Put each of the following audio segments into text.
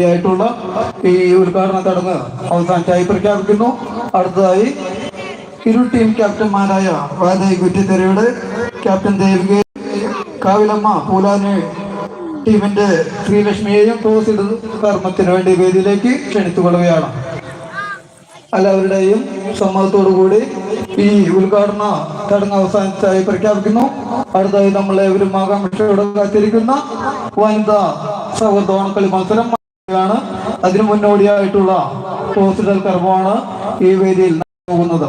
ആയിട്ടുള്ള ഈ ഉദ്ഘാടന ചടങ്ങ് അവസാനിച്ചായി പ്രഖ്യാപിക്കുന്നു. അടുത്തതായി ഇരു ടീം ക്യാപ്റ്റന്മാരായ വാദയി കുറ്റിത്തെരയുടെ ക്യാപ്റ്റൻ ദേവിക കാവിലമ്മ പൂലാനെ ടീമിന്റെ ശ്രീലക്ഷ്മിയെയും ടോസ് ഇട കർമ്മത്തിന് വേണ്ടി വേദിയിലേക്ക് ക്ഷണിച്ചുകൊള്ളുകയാണ്. എല്ലാവരുടെയും സമ്മതത്തോടുകൂടി ഈ ഉദ്ഘാടന ചടങ്ങ് അവസാനിച്ചായി പ്രഖ്യാപിക്കുന്നു. അടുത്തതായി നമ്മളെ ഒരു ആകാംക്ഷയോടെ കാത്തിരിക്കുന്ന വനിതാ സൗഹൃദ ഓണക്കളി മത്സരം ആണ് അതിനു മുന്നോടിയായിട്ടുള്ള ഹോസ്പിറ്റൽ കർമ്മമാണ് ഈ വേദിയിൽ പോകുന്നത്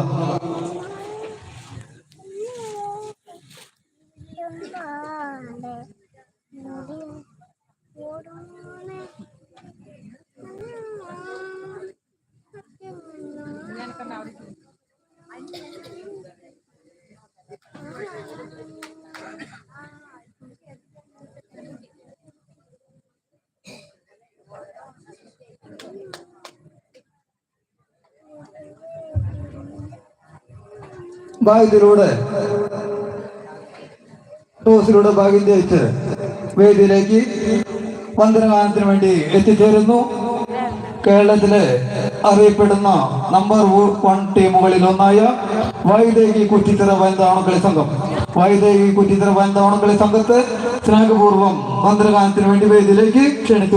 ഭാഗ്യത്തിലൂടെ ടോസിലൂടെ ഭാഗ്യം ജയിച്ച് വേദിയിലേക്ക് വന്ദനഗാനത്തിന് വേണ്ടി എത്തിച്ചേരുന്നു. കേരളത്തിലെ അറിയപ്പെടുന്ന നമ്പർ വൺ ടീമുകളിൽ ഒന്നായ വൈദേഹി കുറ്റിത്തറ വനിതാ കളി സംഘം. വൈദേഹി കുറ്റിത്തറ വനിതാ കളി സംഘത്തെ സ്നേഹപൂർവം വന്ദനഗാനത്തിന് വേണ്ടി വേദിയിലേക്ക് ക്ഷണിച്ചു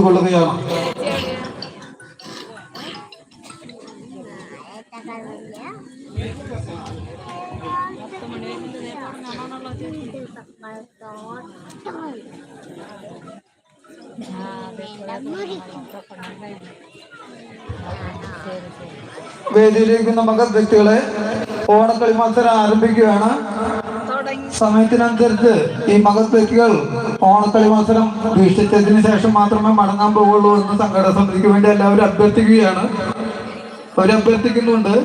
വേദിയിലേക്ക് മകത് വ്യക്തികളെ ഓണക്കളി മത്സരം ആരംഭിക്കുകയാണ്. സമയത്തിനനുസരിച്ച് ഈ മകത് വ്യക്തികൾ ഓണക്കളി മത്സരം വീക്ഷിച്ചതിന് ശേഷം മാത്രമേ മടങ്ങാൻ പോകുള്ളൂ എന്ന് സംഘടന സമിതിക്ക് വേണ്ടി എല്ലാവരും അഭ്യർത്ഥിക്കുകയാണ്. അവരഭ്യർത്ഥിക്കുന്നുണ്ട്.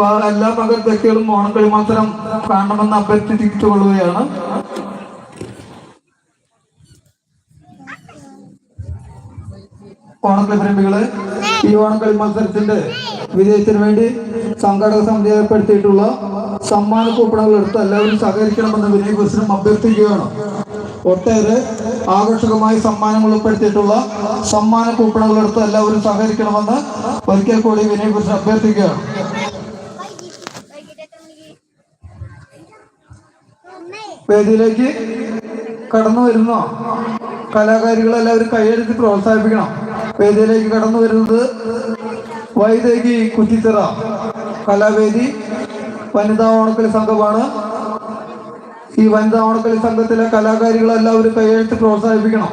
എല്ലാ മകൻ വ്യക്തികളും ഓണക്കളി മത്സരം കാണണമെന്ന് അഭ്യർത്ഥിച്ചുകൊള്ളുകയാണ് ഓണക്കളി പ്രേമികൾ ഈ ഓണക്കളി മത്സരത്തിന്റെ വിജയത്തിന് വേണ്ടി സംഘാടക സമിതി ഏർപ്പെടുത്തിയിട്ടുള്ള സമ്മാന കൂപ്പണുകൾ എടുത്ത് എല്ലാവരും സഹകരിക്കണമെന്ന് വിനയകൃഷ്ണൻ അഭ്യർത്ഥിക്കുകയാണ്. ഒട്ടേറെ ആകർഷകമായി സമ്മാനങ്ങൾ ഉൾപ്പെടുത്തിയിട്ടുള്ള സമ്മാന കൂപ്പണുകൾ എടുത്ത് എല്ലാവരും സഹകരിക്കണമെന്ന് ഒരിക്കൽ കൂടി വിനയകൃഷ്ണൻ അഭ്യർത്ഥിക്കുകയാണ്. വേദിയിലേക്ക് കടന്നു വരുന്ന. കലാകാരികളെല്ലാവരും കൈയെടുത്ത് പ്രോത്സാഹിപ്പിക്കണം. വേദിയിലേക്ക് കടന്നു വരുന്നത് വൈദേകി കുറ്റിത്തറ കലാവേദി വനിതാ ഓണക്കളി സംഘമാണ്. ഈ വനിതാ ഓണക്കളി സംഘത്തിലെ കലാകാരികളെല്ലാവരും കൈയെടുത്ത് പ്രോത്സാഹിപ്പിക്കണം.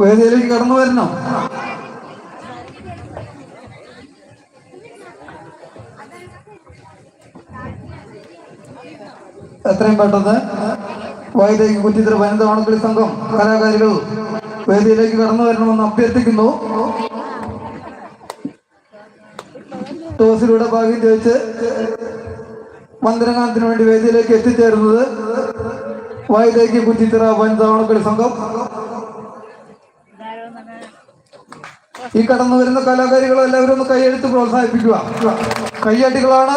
വേദിയിലേക്ക് കടന്നു വരണം. എത്രയും പെട്ടെന്ന് വൈദേഹി കുറ്റിത്തര വനിത ഓണക്കളി സംഘം കലാകാരികൾ വേദിയിലേക്ക് കടന്നു വരണമെന്ന് അഭ്യർത്ഥിക്കുന്നു. ടോസിലൂടെ ഭാഗ്യം ചോദിച്ച് മന്ദിരകാലത്തിന് വേണ്ടി വേദിയിലേക്ക് എത്തിച്ചേരുന്നത് വൈദേഹി കുറ്റിത്തറ വനിത ഓണക്കളി സംഘം. ഈ കടന്നു വരുന്ന കലാകാരികൾ എല്ലാവരും ഒന്ന് കൈയെടുത്ത് പ്രോത്സാഹിപ്പിക്കുക. കയ്യടികളാണ്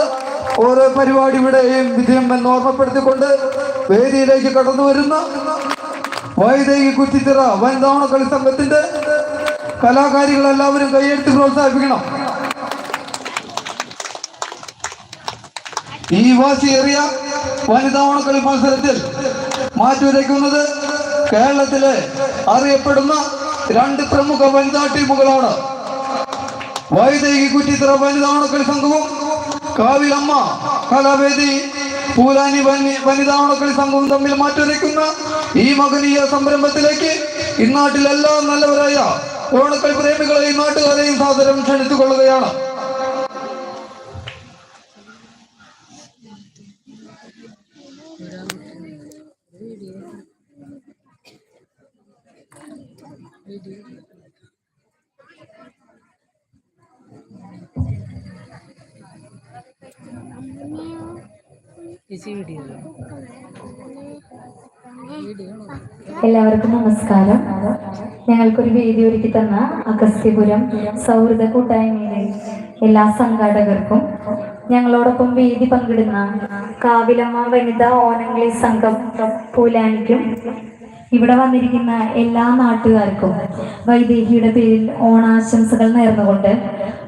ഓരോ പരിപാടിയുടെയും വിജയം എന്ന് ഓർമ്മപ്പെടുത്തിക്കൊണ്ട് വേദിയിലേക്ക് കടന്നു വരുന്ന വൈദേഹി കുറ്റിച്ചിറ വനിതാവണ കളി സംഘത്തിന്റെ കലാകാരികൾ എല്ലാവരും കൈയെടുത്ത് പ്രോത്സാഹിപ്പിക്കണം. ഈ വാശിയേറിയ വനിതാവണ കളി മത്സരത്തിൽ മാറ്റുരയ്ക്കുന്നത് കേരളത്തിലെ അറിയപ്പെടുന്ന രണ്ട് പ്രമുഖ വനിതാ ടീമുകളാണ്. വൈദേഹി കുറ്റിത്തറ വനിതാവണ കളി സംഘവും കാവിലമ്മ കലാവേദി പൂലാനി വനി വനിതാ സംഘവും തമ്മിൽ മാറ്റുരയ്ക്കുന്ന ഈ മകനീയ സംരംഭത്തിലേക്ക് ഇന്നാട്ടിലെല്ലാ നല്ലവരായ ഓണക്കളി പ്രേമികളെയും നാട്ടുകാരെയും സാദരം ക്ഷണിച്ചുകൊള്ളുകയാണ്. വീഡിയോ എല്ലാവർക്കും നമസ്കാരം. ഞങ്ങൾക്കൊരു വേദി ഒരുക്കി തന്ന അഗസ്ത്യപുരം സൗഹൃദ കൂട്ടായ്മയിലെ എല്ലാ സംഘാടകർക്കും ഞങ്ങളോടൊപ്പം വേദി പങ്കിടുന്ന കാവിലമ്മ വനിതാ ഓനങ്ങളി സംഘം പൂലാനിക്കും. ഇവിടെ വന്നിരിക്കുന്ന എല്ലാ നാട്ടുകാർക്കും വൈദേഹിയുടെ പേരിൽ ഓണാശംസകൾ നേർന്നുകൊണ്ട്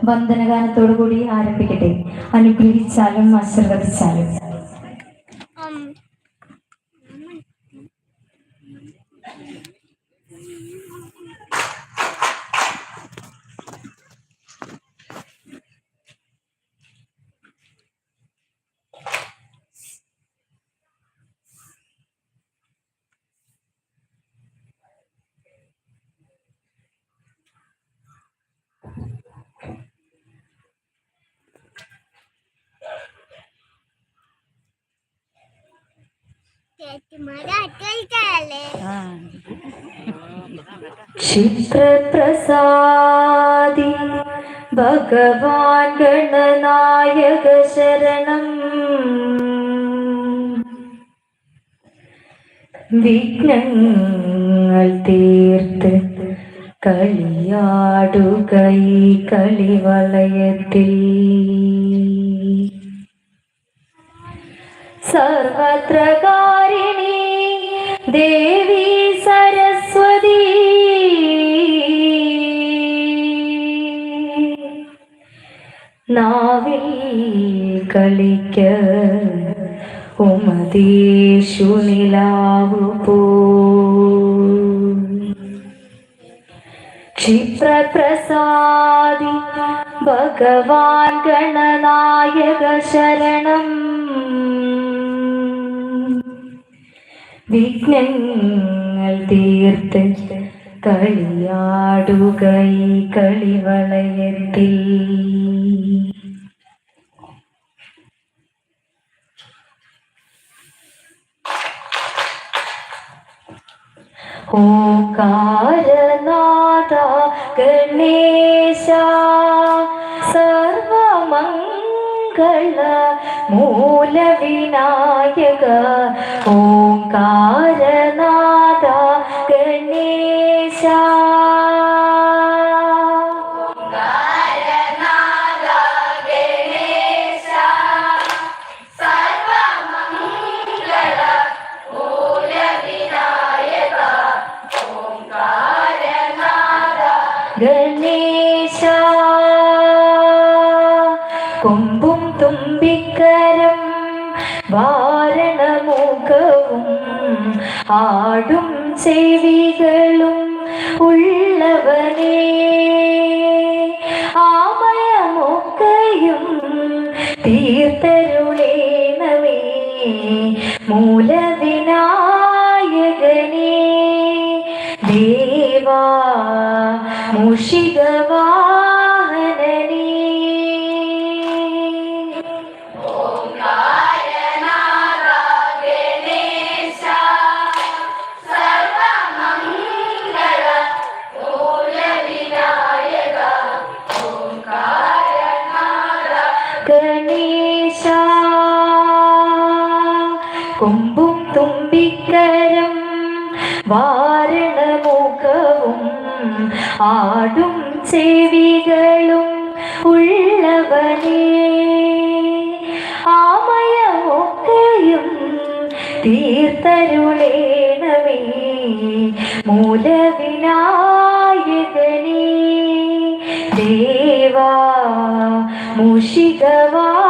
വന്ദനഗാനത്തോടു കൂടി ആരംഭിക്കട്ടെ. അനുഗ്രഹിച്ചാലും ആശീർവദിച്ചാലും. ആ ക്ഷിപ്രപ്രസാദി ഭഗവാൻ ഗണനായക ശരണം. വിഘ്നങ്ങൾ തീർത്ത് കളിയാടുകൈ കളിവളയത്തിൽ. സർവത്രകാരിണി നാവിൽ കളിക്ക. ഉമതീഷു നിലാവു പോ. ക്ഷിപ്രപ്രസാദി ഭഗവാൻ ഗണനായക ശരണം. വിഘ്നങ്ങൾ തീർത്ത് കളിയാടുക കളിവളയത്തിൽ. ഓ കാരനാഥ ഗണേശ സർവമംഗള മൂലവിനായക. ഓംകാരനാഥ കാരനാഥ ഗണേശ ആടും ചെവികളും ഉള്ളവനേ. ആമയമൊക്കെയും തീർത്തരുളേണമേ. മൂലവിനായകനേ ആടും ചെവികളും ഉള്ളവനേ. ആമയമൊക്കെയും തീർത്തരുളേണമേ. മൂലവിനായകനേ. ദേവാ മൂഷികവാഹനനേ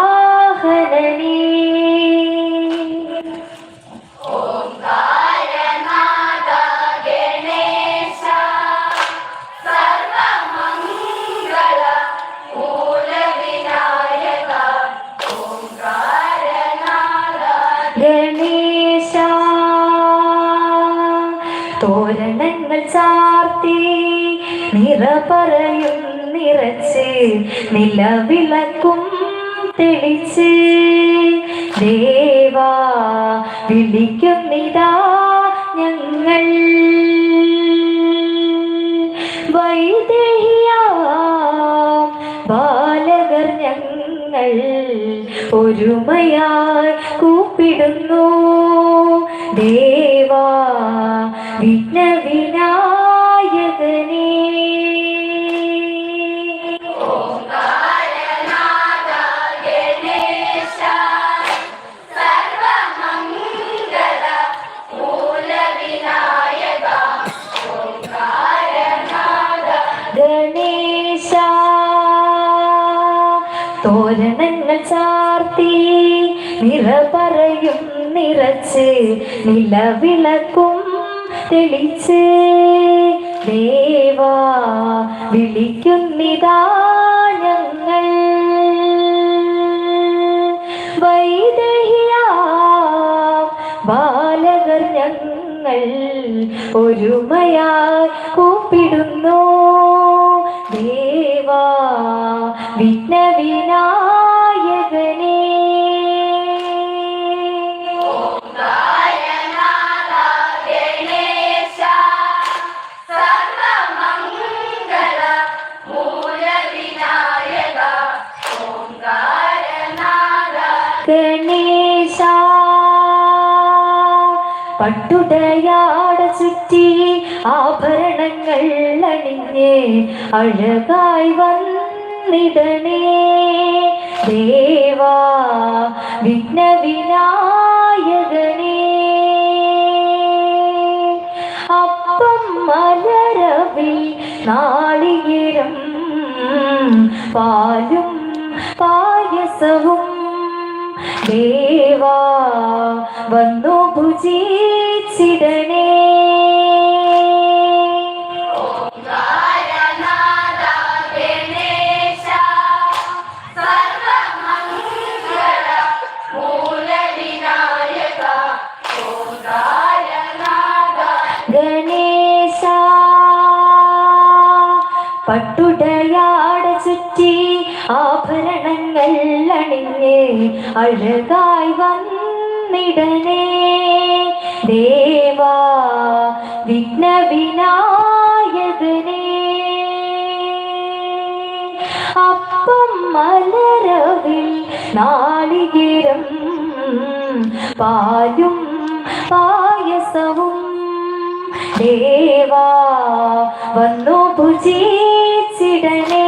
നിലവിളക്കും തെളിച്ച്. ദേവാ വിളിക്കുന്നിതാ ഞങ്ങൾ. വൈദേഹിയാം ബാലകർ ഞങ്ങൾ. ഒരുമയായി കൂപ്പിടുന്നു. ദേവാ നിലവിളക്കും തെളിച്ച്. ദേവാ വിളിക്കുന്നിതാ ഞങ്ങൾ. വൈദഹിയ ബാലകർ ഞങ്ങൾ ഒരുമയായി കൂപ്പിടുന്നു. അഴകായി വന്നിടണേ. ദേവാ വിഘ്നവിനായകനേ. അപ്പം മലരവിൽ നാളികേരം പാലും പായസവും. ദേവാ വന്നു ഭുജിച്ചിടണേ. ആഭരണങ്ങൾ അണിഞ്ഞ് അഴകായി വന്നിടനേ ദേവാ വിഘ്നവിനായകനേ. അപ്പം മലരവിൽ നാളികേരം പാലും പായസവും. ദേവാ വന്നു ഭുജിച്ചിടണേ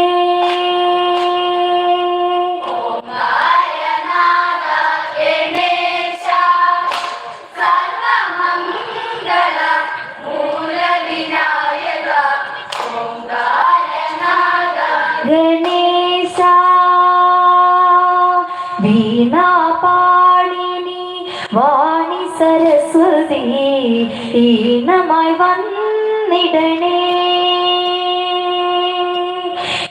വീണാപാണിനി വാണി സരസ്വതി ഈണമായി വന്നിടണേ.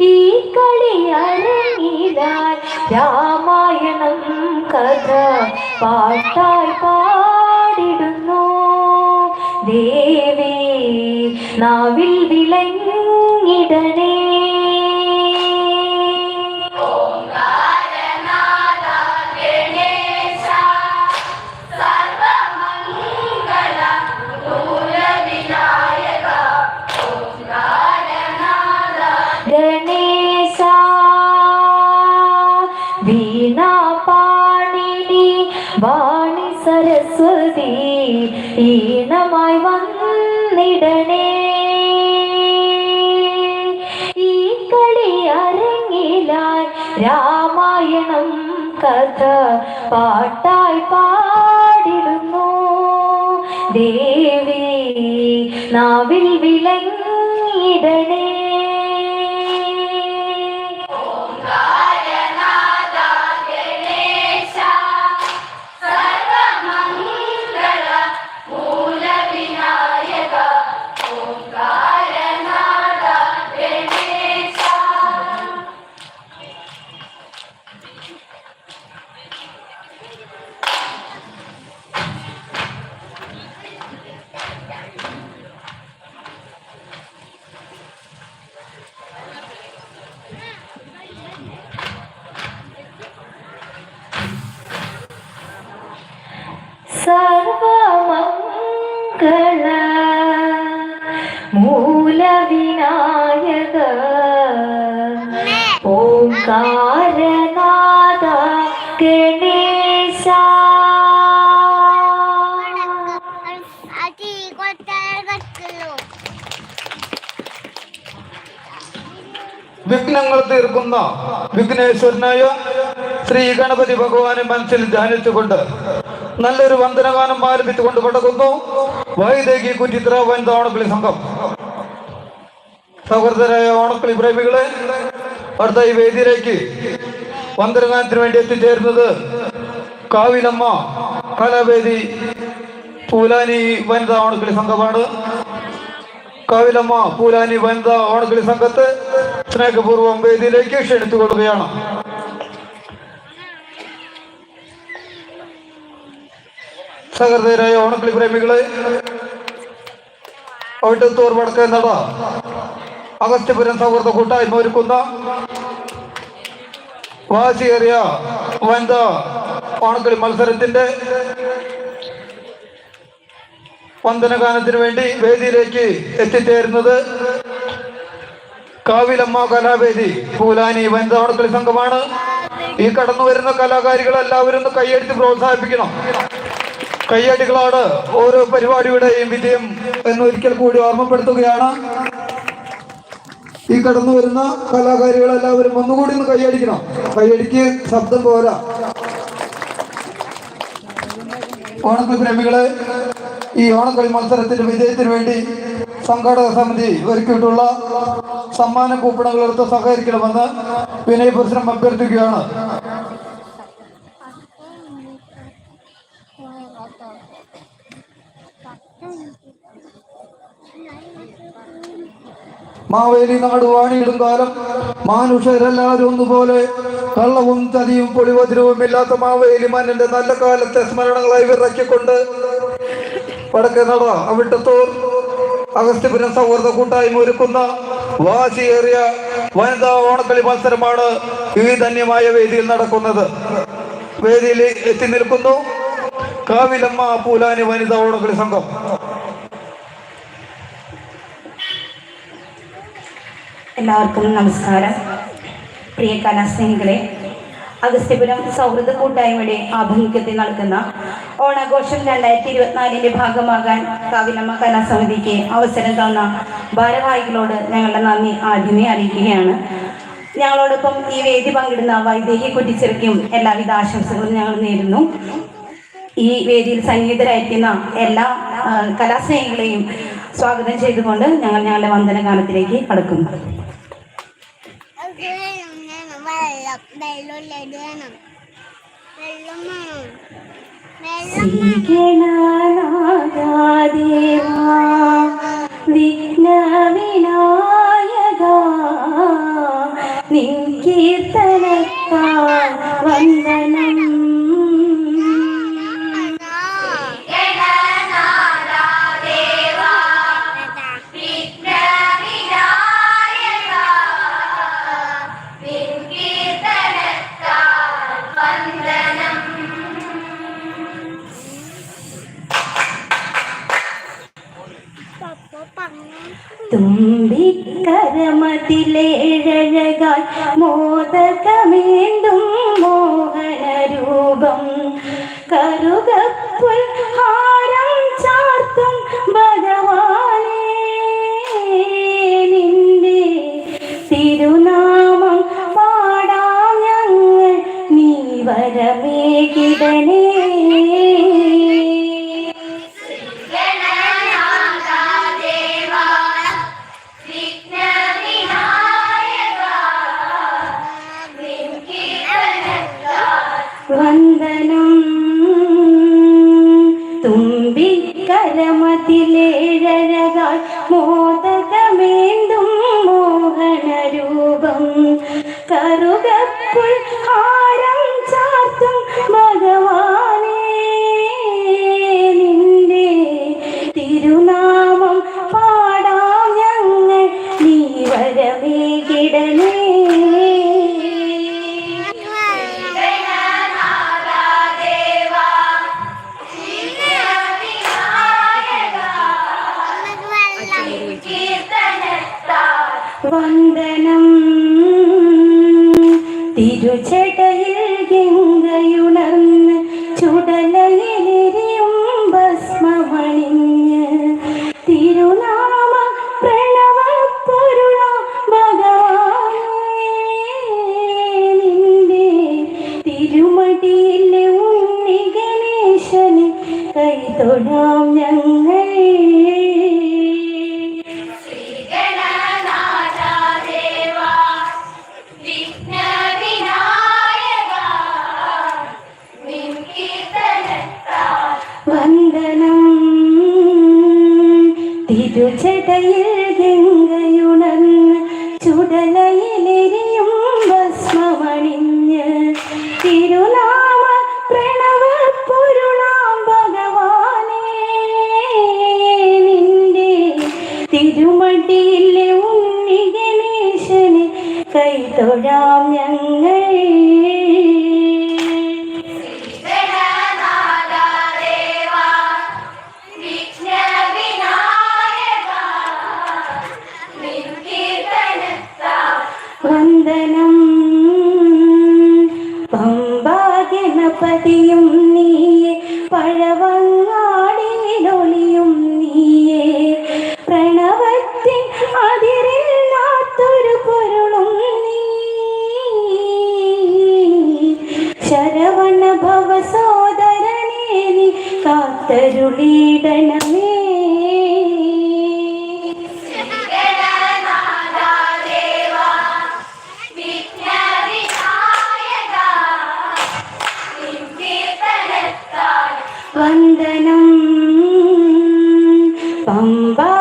ഈ കളി അരങ്ങിലാൽ രാമായണം കഥ പാട്ടായി പാടിടുന്നു. ദേവി നാവിൽ വിളങ്ങിടണേ. സരസ്വതി ഈണമായി വന്നിടണേ. ഈ കളി അരങ്ങിലാൽ രാമായണം കഥ പാട്ടായി പാടിടുന്നു. ദേവി നാവിൽ വിളങ്ങിടണേ. തീർക്കുന്ന വിഘ്നേശ്വരനായ ശ്രീ ഗണപതി ഭഗവാനെ മനസ്സിൽ ധ്യാനിച്ചുകൊണ്ട് നല്ലൊരു വന്ദനഗാനം ആരംഭിച്ചുകൊണ്ട് പടകുന്നു വൈദേഹി കുറ്റിത്ര വനിത ഓണക്കിളി സംഘം. സൗഹൃദരായ ഓണക്കിളി പ്രേമികളെ അടുത്ത ഈ വേദിയിലേക്ക് വന്ദനഗാനത്തിന് വേണ്ടി എത്തിച്ചേരുന്നത് കാവിലമ്മ കലാവേദി പൂലാനി വനിതാ ഓണക്കിളി സംഘമാണ്. കാവിലമ്മ പൂലാനി വനിതാ ഓണക്കിളി സംഘത്തെ സ്നേഹപൂർവം വേദിയിലേക്ക് ക്ഷണിച്ചു കൊടുക്കുകയാണ് സഹൃദയരായ ഓണക്കളി പ്രേമികളെ ഔട്ടത്തൂർ വടക്കേ നട അഗസ്ത്യപുരം സൗഹൃദ കൂട്ടായ്മ ഒരുക്കുന്ന വാശിയേറിയ വനിതാ ഓണക്കളി മത്സരത്തിന്റെ വന്ദനഗാനത്തിന് വേണ്ടി വേദിയിലേക്ക് എത്തിച്ചേരുന്നത് കാവിലമ്മ കലാവേദി പൂലാനി വനിതാ ഓണക്കളി സംഘമാണ്. ഈ കടന്നു വരുന്ന കലാകാരികൾ എല്ലാവരും കൈയടിച്ച് പ്രോത്സാഹിപ്പിക്കണം. കയ്യടികളാണ് ഓരോ പരിപാടിയുടെയും വിജയം എന്നൊരിക്കൽ കൂടി ഓർമ്മപ്പെടുത്തുകയാണ്. ഈ കടന്നു വരുന്ന കലാകാരികൾ എല്ലാവരും ഒന്നുകൂടി ഒന്ന് കൈയടിക്കണം. കൈയടിക്ക് ശബ്ദം പോരാ. ഓണക്കളി പ്രേമികളെ ഈ ഓണക്കളി മത്സരത്തിന്റെ വിജയത്തിന് വേണ്ടി സംഘാടക സമിതി ഒരുക്കിയിട്ടുള്ള സമ്മാന കൂപ്പണങ്ങൾ എടുത്ത് സഹകരിക്കണമെന്ന് വിനയപുരുഷനം അഭ്യർത്ഥിക്കുകയാണ്. മാവേലി നാട് വാണിയിടും കാലം മാനുഷരെല്ലാവരും ഒന്നുപോലെ കള്ളവും ചതിയും പൊളിവതിരവും ഇല്ലാത്ത മാവേലി മന്നന്റെ നല്ല കാലത്തെ സ്മരണകളായി വിറക്കിക്കൊണ്ട് വടക്കേ നട അവിട്ടത്തൂർ അഗസ്ത്യപുരം സൗഹൃദ കൂട്ടായ്മ ഒരുക്കുന്ന വാശിയേറിയ വനിതാ ഓണക്കളി മത്സരമാണ് ഈ ധന്യമായ വേദിയിൽ നടക്കുന്നത്. വേദിയിൽ എത്തി നിൽക്കുന്നു കാവിലമ്മ പൂലാനി വനിതാ ഓണക്കളി സംഘം. എല്ലാവർക്കും നമസ്കാരം. പ്രിയ കലാസ്നേഹികളെ അഗസ്ത്യപുരം സൗഹൃദ കൂട്ടായ്മയുടെ ആഭിമുഖ്യത്തിൽ നടക്കുന്ന ഓണാഘോഷം രണ്ടായിരത്തി ഇരുപത്തിനാലിന്റെ ഭാഗമാകാൻ കാവിലമ്മ കലാസമിതിക്ക് അവസരം തന്ന ഭാരവാഹികളോട് ഞങ്ങളുടെ നന്ദി ആദ്യമേ അറിയിക്കുകയാണ്. ഞങ്ങളോടൊപ്പം ഈ വേദി പങ്കിടുന്ന വൈദേഹി കുറ്റിച്ചിറക്കും എല്ലാവിധ ആശംസകളും ഞങ്ങൾ നേരുന്നു. ഈ വേദിയിൽ സന്നിഹിതരായിരിക്കുന്ന എല്ലാ കലാസ്നേഹികളെയും സ്വാഗതം ചെയ്തുകൊണ്ട് ഞങ്ങൾ ഞങ്ങളുടെ വന്ദനഗാനത്തിലേക്ക് കടക്കുന്നു അത് വേണം വെള്ളം. വെള്ളം ലഡുവേണം വെള്ളം വേണം. വിഘ്നവിനായക നിൻ വന്ദനം തുമ്പിക്കരമതിലേഴഴകാൽ മോദകമേന്തും മോഹനരൂപം കറുകപ്പുൽ ഹാരം തുമ്പിക്കരമതിലേഴഴകാൽ മോദകമേന്തും മോഹനരൂപം കറുകപ്പുൽ ഹാരം cây tổ đom nhăn ngây വന്ദനം. പമ്പാ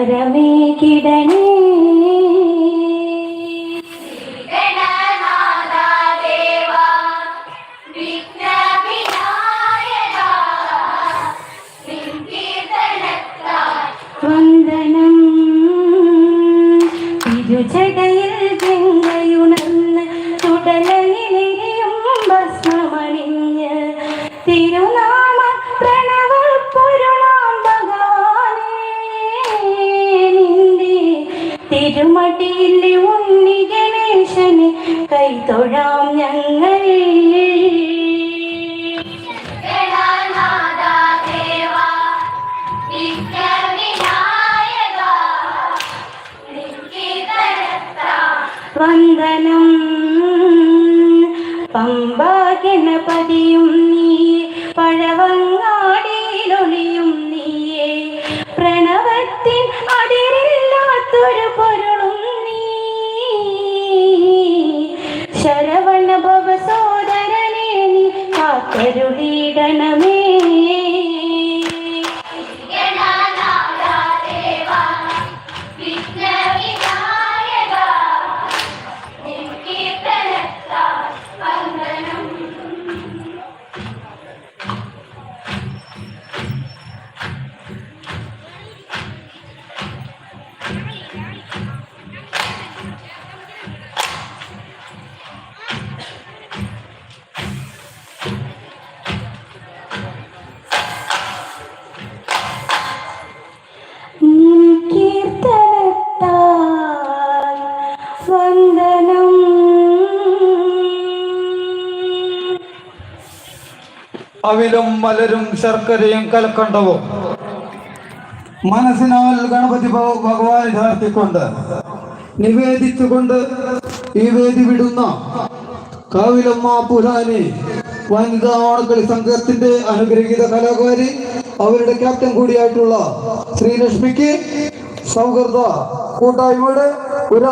മരമേ കിടങ്ങി തൊഴാം ഞങ്ങൾ. വന്ദനം പമ്പാ ഗണപതിയും അരുളിയിടണമേ അവിലും മലരും ശർക്കരയും കലക്കണ്ടവും? മനസ്സിനാൽ ഗണപതി ഭഗവാൻ ചാർത്തിക്കൊണ്ട് നിവേദിച്ചുകൊണ്ട് ഈ വേദി വിടുന്ന കാവിലമ്മ പുരാനി വനിതാ ഓണക്കളി സംഘത്തിന്റെ അനുഗ്രഹീത കലാകാരി അവരുടെ ക്യാപ്റ്റൻ കൂടിയായിട്ടുള്ള ശ്രീലക്ഷ്മിക്ക് സൗഹൃദ കൂട്ടായ്മയുടെ ഒരു